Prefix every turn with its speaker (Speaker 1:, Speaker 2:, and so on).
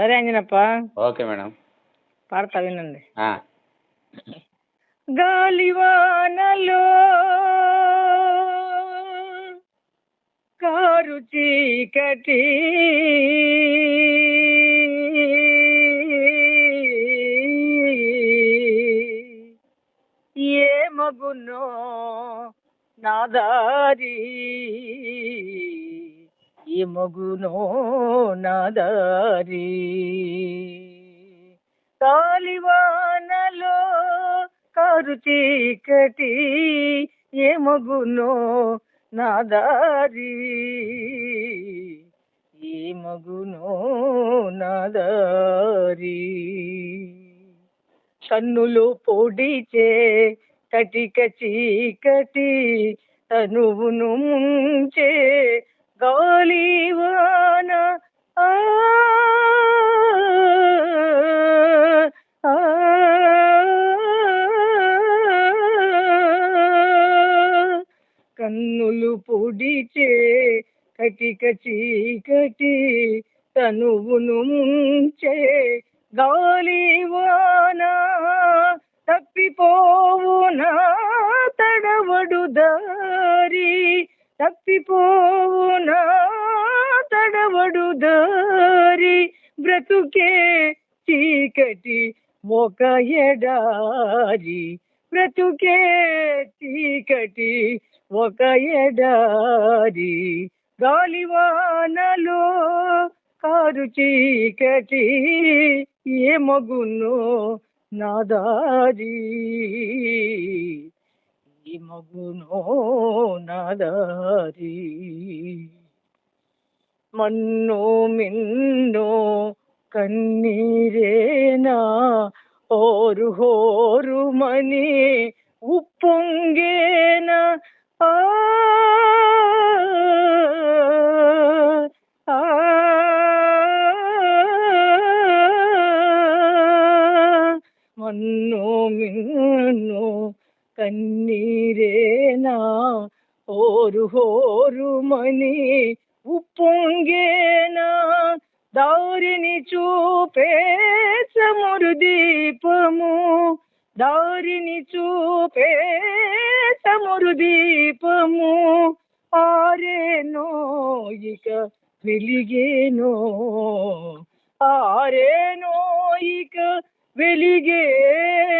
Speaker 1: సరే Anjanappa.
Speaker 2: Okay madam.
Speaker 1: పాడతా వినండి. గాలివానలో కారు చీకటి ఏ మగునో నాదారి ఈ మగునో నాదారి కాలివానలో కారు చీకటి ఏ మగునో నాదారి ఏ మగునో నాదారి కన్నులు పొడిచే కటిక చీకటి తనువును ముంచే గాలివాన ఆ, కన్నులు పొడిచే కటిక చీకటి తనువును ముంచే గాలివాన తప్పిపోవునా తడవడు దారి తప్పిపోవు దారి బ్రతుకే చీకటి ఒక ఎడారి. బ్రతుకే చీకటి ఒక ఎడారి. గాలివానలో కారు చీకటి ఏ మగును నాదారి ఈ మగును నాదారి മണ്ണോ മിണ്ണോ കണ്ണീരേന ഓരു ഹോരു മണി ഉപ്പൊങ്കേന ആ മണ്ണോ മിന്നോ കണ്ണീരേന ഓരു ഹോരു മണി మని ఉప్పొంగేనా దారిని చూపే సమురు దీపము దారిని చూపే సమురు దీపము ఆరేనో ఇక వెలిగేనో ఆరేనో ఇక వెలిగేనో